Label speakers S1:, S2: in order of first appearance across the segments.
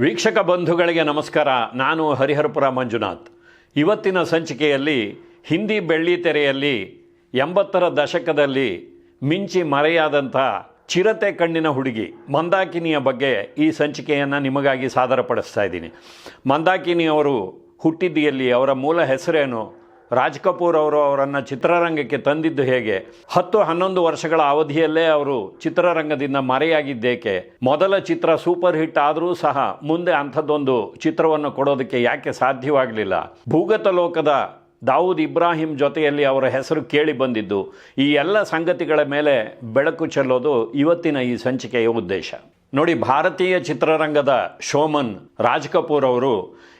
S1: ವೀಕ್ಷಕ ಬಂಧುಗಳಿಗೆ ನಮಸ್ಕಾರ. ನಾನು ಹರಿಹರಪುರ ಮಂಜುನಾಥ್. ಇವತ್ತಿನ ಸಂಚಿಕೆಯಲ್ಲಿ ಹಿಂದಿ ಬೆಳ್ಳಿ ತೆರೆಯಲ್ಲಿ ಎಂಬತ್ತರ ದಶಕದಲ್ಲಿ ಮಿಂಚಿ ಮರೆಯಾದಂಥ ಚಿರತೆ ಕಣ್ಣಿನ ಹುಡುಗಿ ಮಂದಾಕಿನಿಯ ಬಗ್ಗೆ ಈ ಸಂಚಿಕೆಯನ್ನು ನಿಮಗಾಗಿ ಸಾದರಪಡಿಸ್ತಾ ಇದ್ದೀನಿ. ಮಂದಾಕಿನಿ ಅವರು ಹುಟ್ಟಿದ್ದಿಯಲ್ಲಿ ಅವರ ಮೂಲ ಹೆಸರೇನು? ರಾಜ್ ಕಪೂರ್ ಅವರು ಅವರನ್ನು ಚಿತ್ರರಂಗಕ್ಕೆ ತಂದಿದ್ದು ಹೇಗೆ? ಹತ್ತು ಹನ್ನೊಂದು ವರ್ಷಗಳ ಅವಧಿಯಲ್ಲೇ ಅವರು ಚಿತ್ರರಂಗದಿಂದ ಮರೆಯಾಗಿದ್ದೇಕೆ? ಮೊದಲ ಚಿತ್ರ ಸೂಪರ್ ಹಿಟ್ ಆದರೂ ಸಹ ಮುಂದೆ ಅಂಥದ್ದೊಂದು ಚಿತ್ರವನ್ನು ಕೊಡೋದಕ್ಕೆ ಯಾಕೆ ಸಾಧ್ಯವಾಗಲಿಲ್ಲ? ಭೂಗತ ಲೋಕದ ದಾವೂದ್ ಇಬ್ರಾಹಿಂ ಜೊತೆಯಲ್ಲಿ ಅವರ ಹೆಸರು ಕೇಳಿ ಬಂದಿದ್ದು. ಈ ಎಲ್ಲ ಸಂಗತಿಗಳ ಮೇಲೆ ಬೆಳಕು ಚೆಲ್ಲೋದು ಇವತ್ತಿನ ಈ ಸಂಚಿಕೆಯ ಉದ್ದೇಶ. ನೋಡಿ, ಭಾರತೀಯ ಚಿತ್ರರಂಗದ ಶೋಮನ್ ರಾಜ್ ಕಪೂರ್ ಅವರು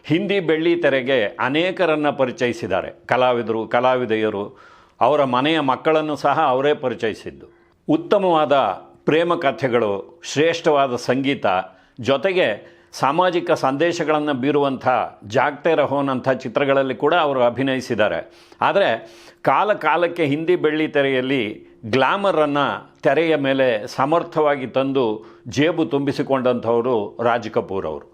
S1: ಹಿಂದಿ ಬೆಳ್ಳಿ ತೆರೆಗೆ ಅನೇಕರನ್ನು ಪರಿಚಯಿಸಿದ್ದಾರೆ. ಕಲಾವಿದರು, ಕಲಾವಿದೆಯರು ಅವರ ಮನೆಯ ಮಕ್ಕಳನ್ನು ಸಹ ಅವರೇ ಪರಿಚಯಿಸಿದ್ದು. ಉತ್ತಮವಾದ ಪ್ರೇಮ ಕಥೆಗಳು, ಶ್ರೇಷ್ಠವಾದ ಸಂಗೀತ, ಜೊತೆಗೆ ಸಾಮಾಜಿಕ ಸಂದೇಶಗಳನ್ನು ಬೀರುವಂಥ ಜಾಗ್ತೆ ರಹೋನಂಥ ಚಿತ್ರಗಳಲ್ಲಿ ಕೂಡ ಅವರು ಅಭಿನಯಿಸಿದ್ದಾರೆ. ಆದರೆ ಕಾಲ ಕಾಲಕ್ಕೆ ಹಿಂದಿ ಬೆಳ್ಳಿ ತೆರೆಯಲ್ಲಿ ಗ್ಲಾಮರನ್ನು ತೆರೆಯ ಮೇಲೆ ಸಮರ್ಥವಾಗಿ ತಂದು ಜೇಬು ತುಂಬಿಸಿಕೊಂಡಂಥವರು ರಾಜ್ ಕಪೂರ್ ಅವರು.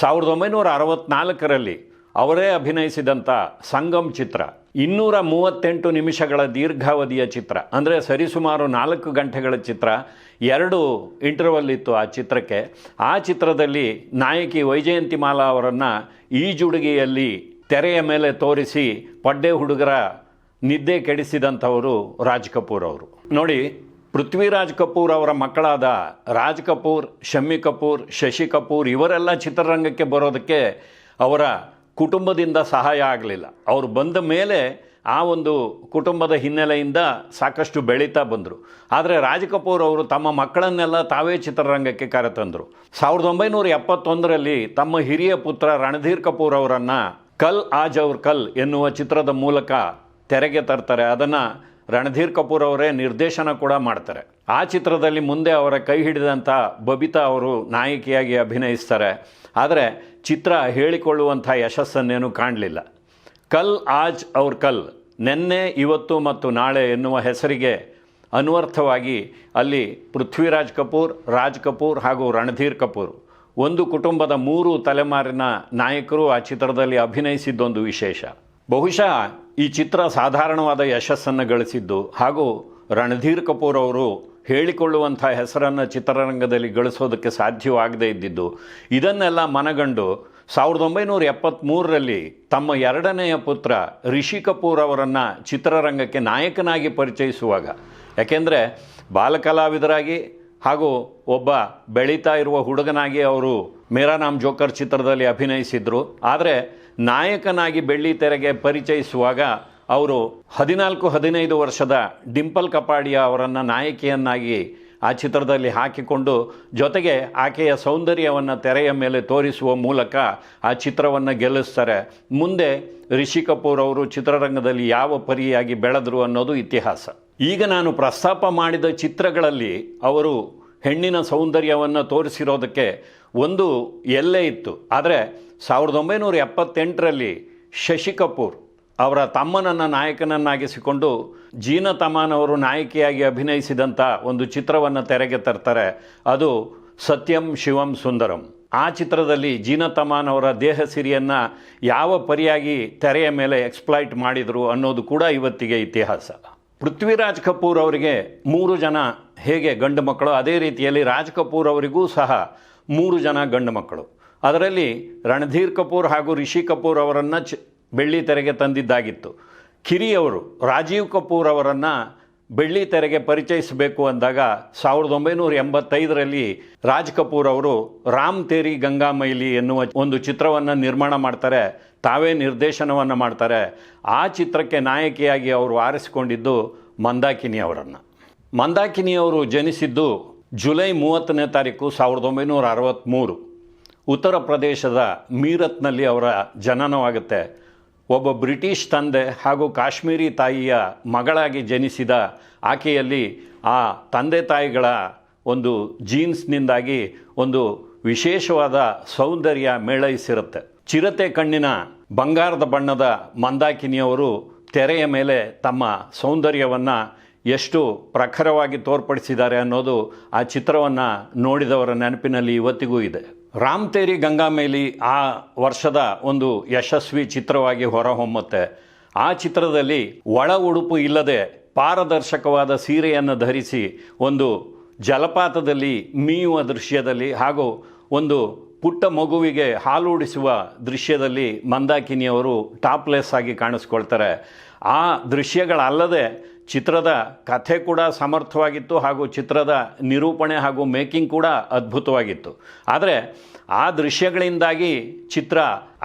S1: ಸಾವಿರದ ಒಂಬೈನೂರ ಅರವತ್ತ್ನಾಲ್ಕರಲ್ಲಿ ಅವರೇ ಅಭಿನಯಿಸಿದಂಥ ಸಂಗಮ್ ಚಿತ್ರ, ಇನ್ನೂರ ಮೂವತ್ತೆಂಟು ನಿಮಿಷಗಳ ದೀರ್ಘಾವಧಿಯ ಚಿತ್ರ, ಅಂದರೆ ಸರಿಸುಮಾರು ನಾಲ್ಕು ಗಂಟೆಗಳ ಚಿತ್ರ, ಎರಡು ಇಂಟರ್ವಲ್ ಇತ್ತು ಆ ಚಿತ್ರಕ್ಕೆ. ಆ ಚಿತ್ರದಲ್ಲಿ ನಾಯಕಿ ವೈಜಯಂತಿಮಾಲಾ ಅವರನ್ನು ಈಜುಡುಗೆಯಲ್ಲಿ ತೆರೆಯ ಮೇಲೆ ತೋರಿಸಿ ಪಡ್ಡೆ ಹುಡುಗರ ನಿದ್ದೆ ಕೆಡಿಸಿದಂಥವರು ರಾಜ್ ಕಪೂರ್ ಅವರು. ನೋಡಿ, ಪೃಥ್ವಿರಾಜ್ ಕಪೂರ್ ಅವರ ಮಕ್ಕಳಾದ ರಾಜ್ ಕಪೂರ್, ಶಮ್ಮಿ ಕಪೂರ್, ಶಶಿ ಕಪೂರ್ ಇವರೆಲ್ಲ ಚಿತ್ರರಂಗಕ್ಕೆ ಬರೋದಕ್ಕೆ ಅವರ ಕುಟುಂಬದಿಂದ ಸಹಾಯ ಆಗಲಿಲ್ಲ. ಅವರು ಬಂದ ಮೇಲೆ ಆ ಒಂದು ಕುಟುಂಬದ ಹಿನ್ನೆಲೆಯಿಂದ ಸಾಕಷ್ಟು ಬೆಳೀತಾ ಬಂದರು. ಆದರೆ ರಾಜ್ ಕಪೂರ್ ಅವರು ತಮ್ಮ ಮಕ್ಕಳನ್ನೆಲ್ಲ ತಾವೇ ಚಿತ್ರರಂಗಕ್ಕೆ ಕರೆತಂದರು. ಸಾವಿರದ ಒಂಬೈನೂರ ಎಪ್ಪತ್ತೊಂದರಲ್ಲಿ ತಮ್ಮ ಹಿರಿಯ ಪುತ್ರ ರಣಧೀರ್ ಕಪೂರ್ ಅವರನ್ನು ಕಲ್ ಆಜ್ ಅವ್ರ ಕಲ್ ಎನ್ನುವ ಚಿತ್ರದ ಮೂಲಕ ತೆರೆಗೆ ತರ್ತಾರೆ. ಅದನ್ನು ರಣಧೀರ್ ಕಪೂರ್ ಅವರೇ ನಿರ್ದೇಶನ ಕೂಡ ಮಾಡ್ತಾರೆ. ಆ ಚಿತ್ರದಲ್ಲಿ ಮುಂದೆ ಅವರ ಕೈ ಹಿಡಿದಂಥ ಬಬಿತಾ ಅವರು ನಾಯಕಿಯಾಗಿ ಅಭಿನಯಿಸ್ತಾರೆ. ಆದರೆ ಚಿತ್ರ ಹೇಳಿಕೊಳ್ಳುವಂಥ ಯಶಸ್ಸನ್ನೇನು ಕಾಣಲಿಲ್ಲ. ಕಲ್ ಆಜ್ ಅವ್ರ ಕಲ್. ನಿನ್ನೆ, ಇವತ್ತು ಮತ್ತು ನಾಳೆ ಎನ್ನುವ ಹೆಸರಿಗೆ ಅನ್ವರ್ಥವಾಗಿ ಅಲ್ಲಿ ಪೃಥ್ವಿರಾಜ್ ಕಪೂರ್, ರಾಜ್ ಕಪೂರ್ ಹಾಗೂ ರಣಧೀರ್ ಕಪೂರ್. ಒಂದು ಕುಟುಂಬದ ಮೂರು ತಲೆಮಾರಿನ ನಾಯಕರು ಆ ಚಿತ್ರದಲ್ಲಿ ಅಭಿನಯಿಸಿದ್ದೊಂದು ವಿಶೇಷ. ಬಹುಶಃ ಈ ಚಿತ್ರ ಸಾಧಾರಣವಾದ ಯಶಸ್ಸನ್ನು ಗಳಿಸಿದ್ದು ಹಾಗೂ ರಣಧೀರ್ ಕಪೂರ್ ಅವರು ಹೇಳಿಕೊಳ್ಳುವಂಥ ಹೆಸರನ್ನು ಚಿತ್ರರಂಗದಲ್ಲಿ ಗಳಿಸೋದಕ್ಕೆ ಸಾಧ್ಯವಾಗದೇ ಇದ್ದಿದ್ದು, ಇದನ್ನೆಲ್ಲ ಮನಗಂಡು ಸಾವಿರದ ಒಂಬೈನೂರ ಎಪ್ಪತ್ತ್ಮೂರರಲ್ಲಿ ತಮ್ಮ ಎರಡನೆಯ ಪುತ್ರ ರಿಷಿ ಕಪೂರ್ ಅವರನ್ನು ಚಿತ್ರರಂಗಕ್ಕೆ ನಾಯಕನಾಗಿ ಪರಿಚಯಿಸುವಾಗ, ಯಾಕೆಂದರೆ ಬಾಲಕಲಾವಿದರಾಗಿ ಹಾಗೂ ಒಬ್ಬ ಬೆಳೀತಾ ಇರುವ ಹುಡುಗನಾಗಿ ಅವರು ಮೇರಾ ನಾಮ್ ಜೋಕರ್ ಚಿತ್ರದಲ್ಲಿ ಅಭಿನಯಿಸಿದರು. ಆದರೆ ನಾಯಕನಾಗಿ ಬೆಳ್ಳಿ ತೆರೆಗೆ ಪರಿಚಯಿಸುವಾಗ ಅವರು ಹದಿನಾಲ್ಕು ಹದಿನೈದು ವರ್ಷದ ಡಿಂಪಲ್ ಕಪಾಡಿಯ ಅವರನ್ನು ನಾಯಕಿಯನ್ನಾಗಿ ಆ ಚಿತ್ರದಲ್ಲಿ ಹಾಕಿಕೊಂಡು ಜೊತೆಗೆ ಆಕೆಯ ಸೌಂದರ್ಯವನ್ನು ತೆರೆಯ ಮೇಲೆ ತೋರಿಸುವ ಮೂಲಕ ಆ ಚಿತ್ರವನ್ನು ಗೆಲ್ಲಿಸ್ತಾರೆ. ಮುಂದೆ ರಿಷಿ ಕಪೂರ್ ಅವರು ಚಿತ್ರರಂಗದಲ್ಲಿ ಯಾವ ಪರಿಯಾಗಿ ಬೆಳೆದರು ಅನ್ನೋದು ಇತಿಹಾಸ. ಈಗ ನಾನು ಪ್ರಸ್ತಾಪ ಮಾಡಿದ ಚಿತ್ರಗಳಲ್ಲಿ ಅವರು ಹೆಣ್ಣಿನ ಸೌಂದರ್ಯವನ್ನು ತೋರಿಸಿರೋದಕ್ಕೆ ಒಂದು ಎಲ್ಲೇ ಇತ್ತು. ಆದರೆ ಸಾವಿರದ ಒಂಬೈನೂರ ಎಪ್ಪತ್ತೆಂಟರಲ್ಲಿ ಶಶಿ ಕಪೂರ್ ಅವರ ತಮ್ಮನನ್ನು ನಾಯಕನನ್ನಾಗಿಸಿಕೊಂಡು ಜೀನ ತಮಾನವರು ನಾಯಕಿಯಾಗಿ ಅಭಿನಯಿಸಿದಂಥ ಒಂದು ಚಿತ್ರವನ್ನು ತೆರೆಗೆ ತರ್ತಾರೆ. ಅದು ಸತ್ಯಂ ಶಿವಂ ಸುಂದರಂ. ಆ ಚಿತ್ರದಲ್ಲಿ ಜೀನ ತಮಾನ್ ಅವರ ದೇಹ ಸಿರಿಯನ್ನು ಯಾವ ಪರಿಯಾಗಿ ತೆರೆಯ ಮೇಲೆ ಎಕ್ಸ್ಪ್ಲಾಯ್ಟ್ ಮಾಡಿದರು ಅನ್ನೋದು ಕೂಡ ಇವತ್ತಿಗೆ ಇತಿಹಾಸ. ಪೃಥ್ವಿರಾಜ್ ಕಪೂರ್ ಅವರಿಗೆ ಮೂರು ಜನ ಹೇಗೆ ಗಂಡು ಮಕ್ಕಳು? ಅದೇ ರೀತಿಯಲ್ಲಿ ರಾಜ್ ಕಪೂರ್ ಅವರಿಗೂ ಸಹ ಮೂರು ಜನ ಗಂಡು ಮಕ್ಕಳು. ಅದರಲ್ಲಿ ರಣಧೀರ್ ಕಪೂರ್ ಹಾಗೂ ರಿಷಿ ಕಪೂರ್ ಅವರನ್ನು ಚ ಬೆಳ್ಳಿ ತೆರೆಗೆ ತಂದಿದ್ದಾಗಿತ್ತು. ಕಿರಿಯವರು ರಾಜೀವ್ ಕಪೂರ್ ಅವರನ್ನು ಬೆಳ್ಳಿ ತೆರೆಗೆ ಪರಿಚಯಿಸಬೇಕು ಅಂದಾಗ ಸಾವಿರದ ಒಂಬೈನೂರ ಎಂಬತ್ತೈದರಲ್ಲಿ ರಾಜ್ ಕಪೂರ್ ಅವರು ರಾಮ್ ತೇರಿ ಗಂಗಾ ಮೈಲಿ ಎನ್ನುವ ಒಂದು ಚಿತ್ರವನ್ನು ನಿರ್ಮಾಣ ಮಾಡ್ತಾರೆ. ತಾವೇ ನಿರ್ದೇಶನವನ್ನು ಮಾಡ್ತಾರೆ. ಆ ಚಿತ್ರಕ್ಕೆ ನಾಯಕಿಯಾಗಿ ಅವರು ಆರಿಸಿಕೊಂಡಿದ್ದು ಮಂದಾಕಿನಿ ಅವರನ್ನು. ಮಂದಾಕಿನಿ ಅವರು ಜನಿಸಿದ್ದು ಜುಲೈ ಮೂವತ್ತನೇ ತಾರೀಕು ಸಾವಿರದ ಒಂಬೈನೂರ ಅರವತ್ತ್ಮೂರು ಉತ್ತರ ಪ್ರದೇಶದ ಮೀರತ್ನಲ್ಲಿ ಅವರ ಜನನವಾಗುತ್ತೆ. ಒಬ್ಬ ಬ್ರಿಟಿಷ್ ತಂದೆ ಹಾಗೂ ಕಾಶ್ಮೀರಿ ತಾಯಿಯ ಮಗಳಾಗಿ ಜನಿಸಿದ ಆಕೆಯಲ್ಲಿ ಆ ತಂದೆ ತಾಯಿಗಳ ಒಂದು ಜೀನ್ಸ್ನಿಂದಾಗಿ ಒಂದು ವಿಶೇಷವಾದ ಸೌಂದರ್ಯ ಮೇಳೈಸಿರುತ್ತೆ. ಚಿರತೆ ಕಣ್ಣಿನ ಬಂಗಾರದ ಬಣ್ಣದ ಮಂದಾಕಿನಿಯವರು ತೆರೆಯ ಮೇಲೆ ತಮ್ಮ ಸೌಂದರ್ಯವನ್ನು ಎಷ್ಟು ಪ್ರಖರವಾಗಿ ತೋರ್ಪಡಿಸಿದ್ದಾರೆ ಅನ್ನೋದು ಆ ಚಿತ್ರವನ್ನು ನೋಡಿದವರ ನೆನಪಿನಲ್ಲಿ ಇವತ್ತಿಗೂ ಇದೆ. ರಾಮ್ ತೇರಿ ಗಂಗಾ ಮೇಲಿ ಆ ವರ್ಷದ ಒಂದು ಯಶಸ್ವಿ ಚಿತ್ರವಾಗಿ ಹೊರಹೊಮ್ಮುತ್ತೆ. ಆ ಚಿತ್ರದಲ್ಲಿ ಒಳ ಉಡುಪು ಇಲ್ಲದೆ ಪಾರದರ್ಶಕವಾದ ಸೀರೆಯನ್ನು ಧರಿಸಿ ಒಂದು ಜಲಪಾತದಲ್ಲಿ ಮೀಯುವ ದೃಶ್ಯದಲ್ಲಿ ಹಾಗೂ ಒಂದು ಪುಟ್ಟ ಮಗುವಿಗೆ ಹಾಲೂಡಿಸುವ ದೃಶ್ಯದಲ್ಲಿ ಮಂದಾಕಿನಿಯವರು ಟಾಪ್ಲೆಸ್ ಆಗಿ ಕಾಣಿಸ್ಕೊಳ್ತಾರೆ. ಆ ದೃಶ್ಯಗಳಲ್ಲದೆ ಚಿತ್ರದ ಕಥೆ ಕೂಡ ಸಮರ್ಥವಾಗಿತ್ತು ಹಾಗೂ ಚಿತ್ರದ ನಿರೂಪಣೆ ಹಾಗೂ ಮೇಕಿಂಗ್ ಕೂಡ ಅದ್ಭುತವಾಗಿತ್ತು. ಆದರೆ ಆ ದೃಶ್ಯಗಳಿಂದಾಗಿ ಚಿತ್ರ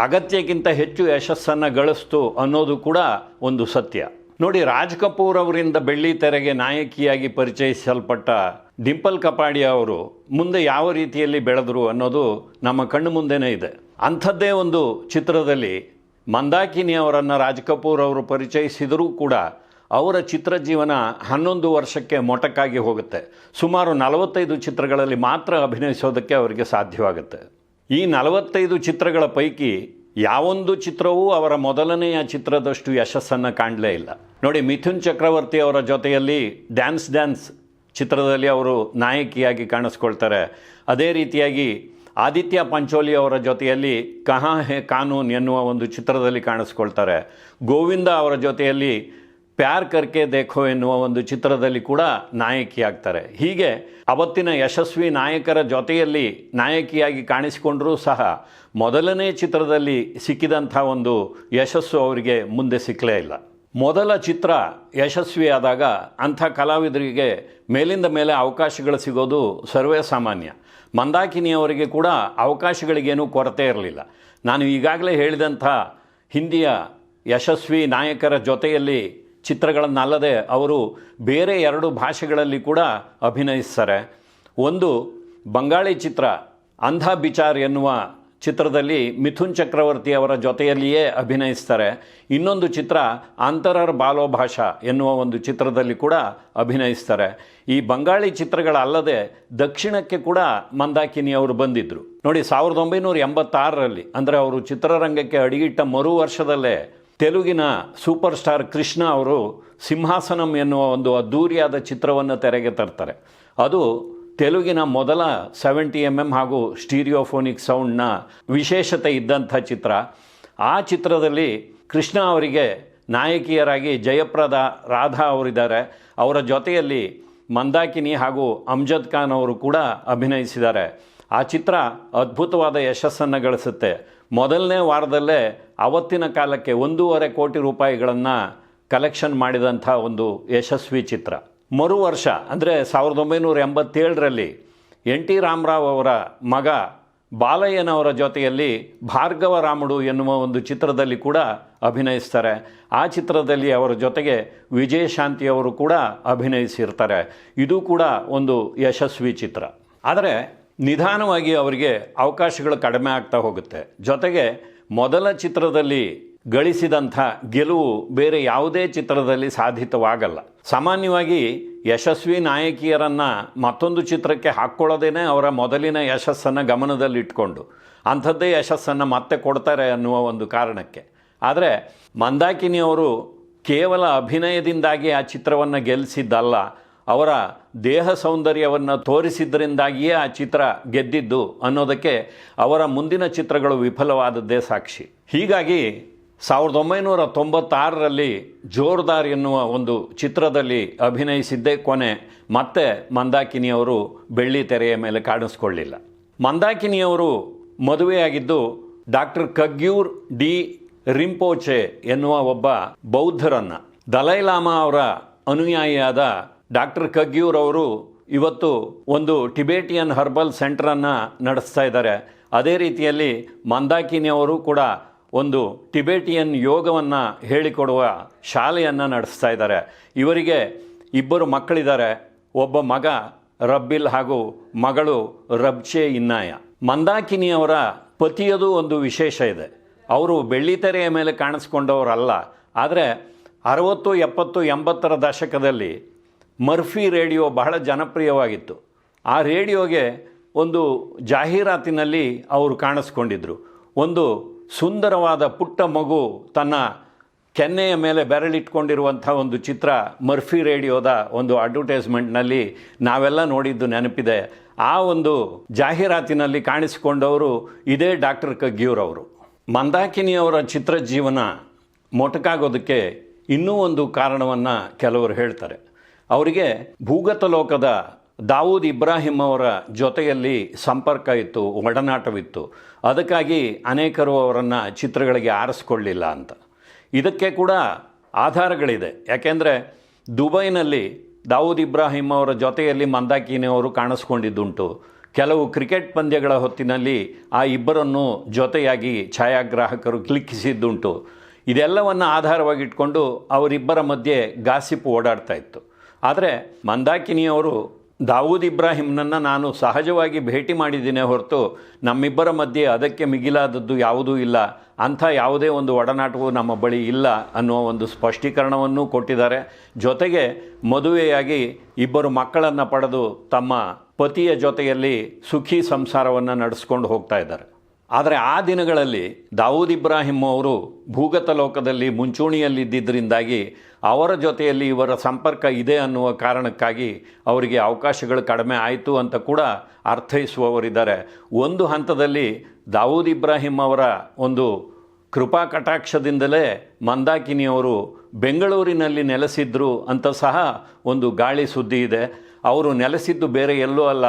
S1: ಅಗತ್ಯಕ್ಕಿಂತ ಹೆಚ್ಚು ಯಶಸ್ಸನ್ನು ಗಳಿಸ್ತು ಅನ್ನೋದು ಕೂಡ ಒಂದು ಸತ್ಯ. ನೋಡಿ, ರಾಜ್ ಕಪೂರ್ ಅವರಿಂದ ಬೆಳ್ಳಿ ತೆರೆಗೆ ನಾಯಕಿಯಾಗಿ ಪರಿಚಯಿಸಲ್ಪಟ್ಟ ಡಿಂಪಲ್ ಕಪಾಡಿಯಾ ಅವರು ಮುಂದೆ ಯಾವ ರೀತಿಯಲ್ಲಿ ಬೆಳೆದರು ಅನ್ನೋದು ನಮ್ಮ ಕಣ್ಣು ಮುಂದೆನೇ ಇದೆ. ಅಂಥದ್ದೇ ಒಂದು ಚಿತ್ರದಲ್ಲಿ ಮಂದಾಕಿನಿ ಅವರನ್ನು ರಾಜ್ ಕಪೂರ್ ಅವರು ಪರಿಚಯಿಸಿದರೂ ಕೂಡ ಅವರ ಚಿತ್ರ ಜೀವನ ಹನ್ನೊಂದು ವರ್ಷಕ್ಕೆ ಮೊಟಕಾಗಿ ಹೋಗುತ್ತೆ. ಸುಮಾರು ನಲವತ್ತೈದು ಚಿತ್ರಗಳಲ್ಲಿ ಮಾತ್ರ ಅಭಿನಯಿಸೋದಕ್ಕೆ ಅವರಿಗೆ ಸಾಧ್ಯವಾಗುತ್ತೆ. ಈ ನಲವತ್ತೈದು ಚಿತ್ರಗಳ ಪೈಕಿ ಯಾವೊಂದು ಚಿತ್ರವೂ ಅವರ ಮೊದಲನೆಯ ಚಿತ್ರದಷ್ಟು ಯಶಸ್ಸನ್ನು ಕಾಣಲೇ ಇಲ್ಲ. ನೋಡಿ, ಮಿಥುನ್ ಚಕ್ರವರ್ತಿ ಅವರ ಜೊತೆಯಲ್ಲಿ ಡ್ಯಾನ್ಸ್ ಡ್ಯಾನ್ಸ್ ಚಿತ್ರದಲ್ಲಿ ಅವರು ನಾಯಕಿಯಾಗಿ ಕಾಣಿಸ್ಕೊಳ್ತಾರೆ. ಅದೇ ರೀತಿಯಾಗಿ ಆದಿತ್ಯ ಪಂಚೋಲಿ ಅವರ ಜೊತೆಯಲ್ಲಿ ಕಹಾ ಹೇ ಕಾನೂನ್ ಎನ್ನುವ ಒಂದು ಚಿತ್ರದಲ್ಲಿ ಕಾಣಿಸ್ಕೊಳ್ತಾರೆ. ಗೋವಿಂದ ಅವರ ಜೊತೆಯಲ್ಲಿ ಪ್ಯಾರ್ ಕರ್ಕೆ ದೇಖೋ ಎನ್ನುವ ಒಂದು ಚಿತ್ರದಲ್ಲಿ ಕೂಡ ನಾಯಕಿಯಾಗ್ತಾರೆ. ಹೀಗೆ ಅವತ್ತಿನ ಯಶಸ್ವಿ ನಾಯಕರ ಜೊತೆಯಲ್ಲಿ ನಾಯಕಿಯಾಗಿ ಕಾಣಿಸಿಕೊಂಡರೂ ಸಹ ಮೊದಲನೇ ಚಿತ್ರದಲ್ಲಿ ಸಿಕ್ಕಿದಂಥ ಒಂದು ಯಶಸ್ಸು ಅವರಿಗೆ ಮುಂದೆ ಸಿಕ್ಕಲೇ ಇಲ್ಲ. ಮೊದಲ ಚಿತ್ರ ಯಶಸ್ವಿಯಾದಾಗ ಅಂಥ ಕಲಾವಿದರಿಗೆ ಮೇಲಿಂದ ಮೇಲೆ ಅವಕಾಶಗಳು ಸಿಗೋದು ಸರ್ವೇ ಸಾಮಾನ್ಯ. ಮಂದಾಕಿನಿಯವರಿಗೆ ಕೂಡ ಅವಕಾಶಗಳಿಗೇನೂ ಕೊರತೆ ಇರಲಿಲ್ಲ. ನಾನು ಈಗಾಗಲೇ ಹೇಳಿದಂಥ ಹಿಂದಿಯ ಯಶಸ್ವಿ ನಾಯಕರ ಜೊತೆಯಲ್ಲಿ ಚಿತ್ರಗಳನ್ನಲ್ಲದೆ ಅವರು ಬೇರೆ ಎರಡು ಭಾಷೆಗಳಲ್ಲಿ ಕೂಡ ಅಭಿನಯಿಸ್ತಾರೆ. ಒಂದು ಬಂಗಾಳಿ ಚಿತ್ರ, ಅಂಧ ಬಿಚಾರ್ ಎನ್ನುವ ಚಿತ್ರದಲ್ಲಿ ಮಿಥುನ್ ಚಕ್ರವರ್ತಿ ಅವರ ಜೊತೆಯಲ್ಲಿಯೇ ಅಭಿನಯಿಸ್ತಾರೆ. ಇನ್ನೊಂದು ಚಿತ್ರ, ಅಂತರರ್ ಬಾಲೋ ಭಾಷಾ ಎನ್ನುವ ಒಂದು ಚಿತ್ರದಲ್ಲಿ ಕೂಡ ಅಭಿನಯಿಸ್ತಾರೆ. ಈ ಬಂಗಾಳಿ ಚಿತ್ರಗಳಲ್ಲದೆ ದಕ್ಷಿಣಕ್ಕೆ ಕೂಡ ಮಂದಾಕಿನಿ ಅವರು ಬಂದಿದ್ದರು ನೋಡಿ, ಸಾವಿರದ ಒಂಬೈನೂರ ಎಂಬತ್ತಾರರಲ್ಲಿ, ಅಂದರೆ ಅವರು ಚಿತ್ರರಂಗಕ್ಕೆ ಅಡಿಗಿಟ್ಟ ಮರು ವರ್ಷದಲ್ಲೇ ತೆಲುಗಿನ ಸೂಪರ್ ಸ್ಟಾರ್ ಕೃಷ್ಣ ಅವರು ಸಿಂಹಾಸನಂ ಎನ್ನುವ ಒಂದು ಅದ್ದೂರಿಯಾದ ಚಿತ್ರವನ್ನು ತೆರೆಗೆ ತರ್ತಾರೆ. ಅದು ತೆಲುಗಿನ ಮೊದಲ ಸೆವೆಂಟಿ ಎಂ ಎಂ ಹಾಗೂ ಸ್ಟೀರಿಯೋಫೋನಿಕ್ ಸೌಂಡ್ನ ವಿಶೇಷತೆ ಇದ್ದಂಥ ಚಿತ್ರ. ಆ ಚಿತ್ರದಲ್ಲಿ ಕೃಷ್ಣ ಅವರಿಗೆ ನಾಯಕಿಯರಾಗಿ ಜಯಪ್ರದ ರಾಧಾ ಅವರಿದ್ದಾರೆ. ಅವರ ಜೊತೆಯಲ್ಲಿ ಮಂದಾಕಿನಿ ಹಾಗೂ ಅಮ್ಜದ್ ಖಾನ್ ಅವರು ಕೂಡ ಅಭಿನಯಿಸಿದ್ದಾರೆ. ಆ ಚಿತ್ರ ಅದ್ಭುತವಾದ ಯಶಸ್ಸನ್ನು ಗಳಿಸುತ್ತೆ. ಮೊದಲನೇ ವಾರದಲ್ಲೇ ಅವತ್ತಿನ ಕಾಲಕ್ಕೆ ಒಂದೂವರೆ ಕೋಟಿ ರೂಪಾಯಿಗಳನ್ನು ಕಲೆಕ್ಷನ್ ಮಾಡಿದಂಥ ಒಂದು ಯಶಸ್ವಿ ಚಿತ್ರ. ಮರು ವರ್ಷ, ಅಂದರೆ ಸಾವಿರದ ಒಂಬೈನೂರ ಎಂಬತ್ತೇಳರಲ್ಲಿ ಎನ್ ಟಿ ರಾಮರಾವ್ ಅವರ ಮಗ ಬಾಲಯ್ಯನವರ ಜೊತೆಯಲ್ಲಿ ಭಾರ್ಗವ ರಾಮುಡು ಎನ್ನುವ ಒಂದು ಚಿತ್ರದಲ್ಲಿ ಕೂಡ ಅಭಿನಯಿಸ್ತಾರೆ. ಆ ಚಿತ್ರದಲ್ಲಿ ಅವರ ಜೊತೆಗೆ ವಿಜಯಶಾಂತಿಯವರು ಕೂಡ ಅಭಿನಯಿಸಿರ್ತಾರೆ. ಇದು ಕೂಡ ಒಂದು ಯಶಸ್ವಿ ಚಿತ್ರ. ಆದರೆ ನಿಧಾನವಾಗಿ ಅವರಿಗೆ ಅವಕಾಶಗಳು ಕಡಿಮೆ ಆಗ್ತಾ ಹೋಗುತ್ತೆ. ಜೊತೆಗೆ ಮೊದಲ ಚಿತ್ರದಲ್ಲಿ ಗಳಿಸಿದಂಥ ಗೆಲುವು ಬೇರೆ ಯಾವುದೇ ಚಿತ್ರದಲ್ಲಿ ಸಾಧಿತವಾಗಲ್ಲ. ಸಾಮಾನ್ಯವಾಗಿ ಯಶಸ್ವಿ ನಾಯಕಿಯರನ್ನು ಮತ್ತೊಂದು ಚಿತ್ರಕ್ಕೆ ಹಾಕ್ಕೊಳ್ಳೋದೇನೆ ಅವರ ಮೊದಲಿನ ಯಶಸ್ಸನ್ನು ಗಮನದಲ್ಲಿಟ್ಕೊಂಡು, ಅಂಥದ್ದೇ ಯಶಸ್ಸನ್ನು ಮತ್ತೆ ಕೊಡ್ತಾರೆ ಅನ್ನುವ ಒಂದು ಕಾರಣಕ್ಕೆ. ಆದರೆ ಮಂದಾಕಿನಿಯವರು ಕೇವಲ ಅಭಿನಯದಿಂದಾಗಿ ಆ ಚಿತ್ರವನ್ನು ಗೆಲ್ಲಿಸಿದ್ದಲ್ಲ ಅವರ ದೇಹ ಸೌಂದರ್ಯವನ್ನು ತೋರಿಸಿದ್ದರಿಂದಾಗಿಯೇ ಆ ಚಿತ್ರ ಗೆದ್ದಿದ್ದು ಅನ್ನೋದಕ್ಕೆ ಅವರ ಮುಂದಿನ ಚಿತ್ರಗಳು ವಿಫಲವಾದದ್ದೇ ಸಾಕ್ಷಿ. ಹೀಗಾಗಿ ಸಾವಿರದ ಒಂಬೈನೂರ ತೊಂಬತ್ತಾರರಲ್ಲಿ ಜೋರ್ದಾರ್ ಎನ್ನುವ ಒಂದು ಚಿತ್ರದಲ್ಲಿ ಅಭಿನಯಿಸಿದ್ದೇ ಕೊನೆ. ಮತ್ತೆ ಮಂದಾಕಿನಿಯವರು ಬೆಳ್ಳಿ ತೆರೆಯ ಮೇಲೆ ಕಾಣಿಸ್ಕೊಳ್ಳಿಲ್ಲ. ಮಂದಾಕಿನಿಯವರು ಮದುವೆಯಾಗಿದ್ದು ಡಾಕ್ಟರ್ ಕಗ್ಯೂರ್ ಡಿ ರಿಂಪೋಚೆ ಎನ್ನುವ ಒಬ್ಬ ಬೌದ್ಧರನ್ನು. ದಲೈಲಾಮಾ ಅವರ ಅನುಯಾಯಿಯಾದ ಡಾಕ್ಟರ್ ಕಗ್ಯೂರ್ ಅವರು ಇವತ್ತು ಒಂದು ಟಿಬೇಟಿಯನ್ ಹರ್ಬಲ್ ಸೆಂಟ್ರನ್ನು ನಡೆಸ್ತಾ ಇದ್ದಾರೆ. ಅದೇ ರೀತಿಯಲ್ಲಿ ಮಂದಾಕಿನಿ ಅವರು ಕೂಡ ಒಂದು ಟಿಬೇಟಿಯನ್ ಯೋಗವನ್ನು ಹೇಳಿಕೊಡುವ ಶಾಲೆಯನ್ನು ನಡೆಸ್ತಾ ಇದ್ದಾರೆ. ಇವರಿಗೆ ಇಬ್ಬರು ಮಕ್ಕಳಿದ್ದಾರೆ. ಒಬ್ಬ ಮಗ ರಬ್ಬಿಲ್ ಹಾಗೂ ಮಗಳು ರಬ್ಚೆ ಇನ್ನಾಯ. ಮಂದಾಕಿನಿಯವರ ಪತಿಯದು ಒಂದು ವಿಶೇಷ ಇದೆ. ಅವರು ಬೆಳ್ಳಿತೆರೆಯ ಮೇಲೆ ಕಾಣಿಸ್ಕೊಂಡವರಲ್ಲ. ಆದರೆ ಅರವತ್ತು, ಎಪ್ಪತ್ತು, ಎಂಬತ್ತರ ದಶಕದಲ್ಲಿ ಮರ್ಫಿ ರೇಡಿಯೋ ಬಹಳ ಜನಪ್ರಿಯವಾಗಿತ್ತು. ಆ ರೇಡಿಯೋಗೆ ಒಂದು ಜಾಹೀರಾತಿನಲ್ಲಿ ಅವರು ಕಾಣಿಸ್ಕೊಂಡಿದ್ದರು ಒಂದು ಸುಂದರವಾದ ಪುಟ್ಟ ಮಗು ತನ್ನ ಕೆನ್ನೆಯ ಮೇಲೆ ಬೆರಳಿಟ್ಕೊಂಡಿರುವಂಥ ಒಂದು ಚಿತ್ರ ಮರ್ಫಿ ರೇಡಿಯೋದ ಒಂದು ಅಡ್ವರ್ಟೈಸ್ಮೆಂಟ್ನಲ್ಲಿ ನಾವೆಲ್ಲ ನೋಡಿದ್ದು ನೆನಪಿದೆ. ಆ ಒಂದು ಜಾಹೀರಾತಿನಲ್ಲಿ ಕಾಣಿಸಿಕೊಂಡವರು ಇದೇ ಡಾಕ್ಟರ್ ಕಗ್ಗಿಯೂರವರು ಮಂದಾಕಿನಿಯವರ ಚಿತ್ರ ಜೀವನ ಮೊಟಕಾಗೋದಕ್ಕೆ ಇನ್ನೂ ಒಂದು ಕಾರಣವನ್ನು ಕೆಲವರು ಹೇಳ್ತಾರೆ. ಅವರಿಗೆ ಭೂಗತ ಲೋಕದ ದಾವೂದ್ ಇಬ್ರಾಹಿಂ ಅವರ ಜೊತೆಯಲ್ಲಿ ಸಂಪರ್ಕ ಇತ್ತು, ಒಡನಾಟವಿತ್ತು. ಅದಕ್ಕಾಗಿ ಅನೇಕರು ಅವರನ್ನು ಚಿತ್ರಗಳಿಗೆ ಆರಿಸ್ಕೊಳ್ಳಿಲ್ಲ ಅಂತ. ಇದಕ್ಕೆ ಕೂಡ ಆಧಾರಗಳಿದೆ. ಯಾಕೆಂದರೆ ದುಬೈನಲ್ಲಿ ದಾವೂದ್ ಇಬ್ರಾಹಿಂ ಅವರ ಜೊತೆಯಲ್ಲಿ ಮಂದಾಕಿನಿ ಅವರು ಕಾಣಿಸ್ಕೊಂಡಿದ್ದುಂಟು. ಕೆಲವು ಕ್ರಿಕೆಟ್ ಪಂದ್ಯಗಳ ಹೊತ್ತಿನಲ್ಲಿ ಆ ಇಬ್ಬರನ್ನು ಜೊತೆಯಾಗಿ ಛಾಯಾಗ್ರಾಹಕರು ಕ್ಲಿಕ್ಕಿಸಿದ್ದುಂಟು ಇದೆಲ್ಲವನ್ನು ಆಧಾರವಾಗಿಟ್ಕೊಂಡು ಅವರಿಬ್ಬರ ಮಧ್ಯೆ ಗಾಸಿಪ್ ಓಡಾಡ್ತಾ ಇತ್ತು. ಆದರೆ ಮಂದಾಕಿನಿಯವರು ದಾವೂದ್ ಇಬ್ರಾಹಿಂನನ್ನು ನಾನು ಸಹಜವಾಗಿ ಭೇಟಿ ಮಾಡಿದ್ದೇನೆ ಹೊರತು ನಮ್ಮಿಬ್ಬರ ಮಧ್ಯೆ ಅದಕ್ಕೆ ಮಿಗಿಲಾದದ್ದು ಯಾವುದೂ ಇಲ್ಲ. ಅಂಥ ಯಾವುದೇ ಒಂದು ಒಡನಾಟವು ನಮ್ಮ ಬಳಿ ಇಲ್ಲ ಅನ್ನುವ ಒಂದು ಸ್ಪಷ್ಟೀಕರಣವನ್ನು ಕೊಟ್ಟಿದ್ದಾರೆ. ಜೊತೆಗೆ ಮದುವೆಯಾಗಿ ಇಬ್ಬರು ಮಕ್ಕಳನ್ನು ಪಡೆದು ತಮ್ಮ ಪತಿಯ ಜೊತೆಯಲ್ಲಿ ಸುಖಿ ಸಂಸಾರವನ್ನು ನಡೆಸ್ಕೊಂಡು ಹೋಗ್ತಾ ಇದ್ದಾರೆ. ಆದರೆ ಆ ದಿನಗಳಲ್ಲಿ ದಾವೂದ್ ಇಬ್ರಾಹಿಂ ಅವರು ಭೂಗತ ಲೋಕದಲ್ಲಿ ಮುಂಚೂಣಿಯಲ್ಲಿದ್ದರಿಂದಾಗಿ ಅವರ ಜೊತೆಯಲ್ಲಿ ಇವರ ಸಂಪರ್ಕ ಇದೆ ಅನ್ನುವ ಕಾರಣಕ್ಕಾಗಿ ಅವರಿಗೆ ಅವಕಾಶಗಳು ಕಡಿಮೆ ಆಯಿತು ಅಂತ ಕೂಡ ಅರ್ಥೈಸುವವರಿದ್ದಾರೆ. ಒಂದು ಹಂತದಲ್ಲಿ ದಾವೂದ್ ಇಬ್ರಾಹಿಂ ಅವರ ಒಂದು ಕೃಪಾ ಕಟಾಕ್ಷದಿಂದಲೇ ಮಂದಾಕಿನಿಯವರು ಬೆಂಗಳೂರಿನಲ್ಲಿ ನೆಲೆಸಿದ್ರು ಅಂತ ಸಹ ಒಂದು ಗಾಳಿ ಸುದ್ದಿ ಇದೆ. ಅವರು ನೆಲೆಸಿದ್ದು ಬೇರೆ ಎಲ್ಲೂ ಅಲ್ಲ.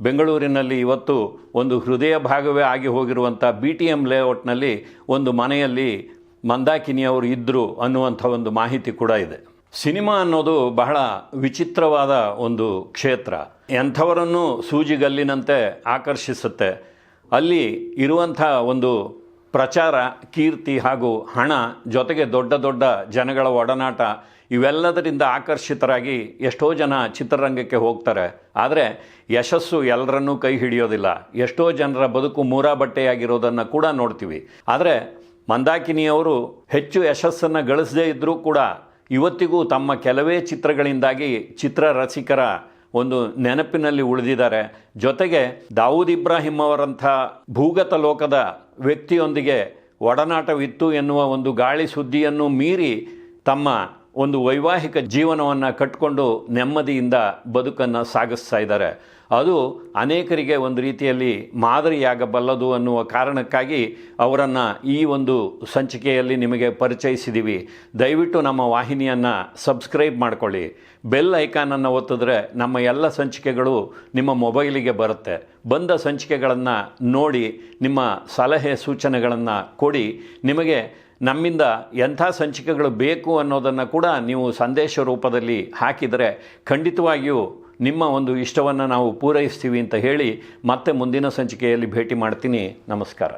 S1: ಬೆಂಗಳೂರಿನಲ್ಲಿ ಇವತ್ತು ಒಂದು ಹೃದಯ ಭಾಗವೇ ಆಗಿ ಹೋಗಿರುವಂಥ ಬಿ ಟಿ ಎಂ ಲೇಔಟ್ನಲ್ಲಿ ಒಂದು ಮನೆಯಲ್ಲಿ ಮಂದಾಕಿನಿಯವರು ಇದ್ದರು ಅನ್ನುವಂಥ ಒಂದು ಮಾಹಿತಿ ಕೂಡ ಇದೆ. ಸಿನಿಮಾ ಅನ್ನೋದು ಬಹಳ ವಿಚಿತ್ರವಾದ ಒಂದು ಕ್ಷೇತ್ರ. ಎಂಥವರನ್ನು ಸೂಜಿಗಲ್ಲಿನಂತೆ ಆಕರ್ಷಿಸುತ್ತೆ. ಅಲ್ಲಿ ಇರುವಂಥ ಒಂದು ಪ್ರಚಾರ, ಕೀರ್ತಿ ಹಾಗೂ ಹಣ ಜೊತೆಗೆ ದೊಡ್ಡ ದೊಡ್ಡ ಜನಗಳ ಒಡನಾಟ ಇವೆಲ್ಲದರಿಂದ ಆಕರ್ಷಿತರಾಗಿ ಎಷ್ಟೋ ಜನ ಚಿತ್ರರಂಗಕ್ಕೆ ಹೋಗ್ತಾರೆ. ಆದರೆ ಯಶಸ್ಸು ಎಲ್ಲರನ್ನೂ ಕೈ ಹಿಡಿಯೋದಿಲ್ಲ. ಎಷ್ಟೋ ಜನರ ಬದುಕು ಮೂರಾ ಬಟ್ಟೆಯಾಗಿರೋದನ್ನು ಕೂಡ ನೋಡ್ತೀವಿ. ಆದರೆ ಮಂದಾಕಿನಿಯವರು ಹೆಚ್ಚು ಯಶಸ್ಸನ್ನು ಗಳಿಸದೇ ಇದ್ದರೂ ಕೂಡ ಇವತ್ತಿಗೂ ತಮ್ಮ ಕೆಲವೇ ಚಿತ್ರಗಳಿಂದಾಗಿ ಚಿತ್ರ ರಸಿಕರ ಒಂದು ನೆನಪಿನಲ್ಲಿ ಉಳಿದಿದ್ದಾರೆ. ಜೊತೆಗೆ ದಾವೂದ್ ಇಬ್ರಾಹಿಂ ಅವರಂಥ ಭೂಗತ ಲೋಕದ ವ್ಯಕ್ತಿಯೊಂದಿಗೆ ಒಡನಾಟವಿತ್ತು ಎನ್ನುವ ಒಂದು ಗಾಳಿ ಸುದ್ದಿಯನ್ನು ಮೀರಿ ತಮ್ಮ ಒಂದು ವೈವಾಹಿಕ ಜೀವನವನ್ನು ಕಟ್ಟಿಕೊಂಡು ನೆಮ್ಮದಿಯಿಂದ ಬದುಕನ್ನು ಸಾಗಿಸ್ತಾ ಇದ್ದಾರೆ. ಅದು ಅನೇಕರಿಗೆ ಒಂದು ರೀತಿಯಲ್ಲಿ ಮಾದರಿಯಾಗಬಲ್ಲದು ಅನ್ನುವ ಕಾರಣಕ್ಕಾಗಿ ಅವರನ್ನು ಈ ಒಂದು ಸಂಚಿಕೆಯಲ್ಲಿ ನಿಮಗೆ ಪರಿಚಯಿಸಿದ್ದೀವಿ ದಯವಿಟ್ಟು ನಮ್ಮ ವಾಹಿನಿಯನ್ನು ಸಬ್ಸ್ಕ್ರೈಬ್ ಮಾಡ್ಕೊಳ್ಳಿ. ಬೆಲ್ ಐಕಾನನ್ನು ಒತ್ತಿದ್ರೆ ನಮ್ಮ ಎಲ್ಲ ಸಂಚಿಕೆಗಳು ನಿಮ್ಮ ಮೊಬೈಲಿಗೆ ಬರುತ್ತೆ. ಬಂದ ಸಂಚಿಕೆಗಳನ್ನು ನೋಡಿ, ನಿಮ್ಮ ಸಲಹೆ ಸೂಚನೆಗಳನ್ನು ಕೊಡಿ. ನಿಮಗೆ ನಮ್ಮಿಂದ ಎಂಥ ಸಂಚಿಕೆಗಳು ಬೇಕು ಅನ್ನೋದನ್ನು ಕೂಡ ನೀವು ಸಂದೇಶ ರೂಪದಲ್ಲಿ ಹಾಕಿದರೆ ಖಂಡಿತವಾಗಿಯೂ ನಿಮ್ಮ ಒಂದು ಇಷ್ಟವನ್ನು ನಾವು ಪೂರೈಸ್ತೀವಿ ಅಂತ ಹೇಳಿ ಮತ್ತೆ ಮುಂದಿನ ಸಂಚಿಕೆಯಲ್ಲಿ ಭೇಟಿ ಮಾಡ್ತೀನಿ. ನಮಸ್ಕಾರ.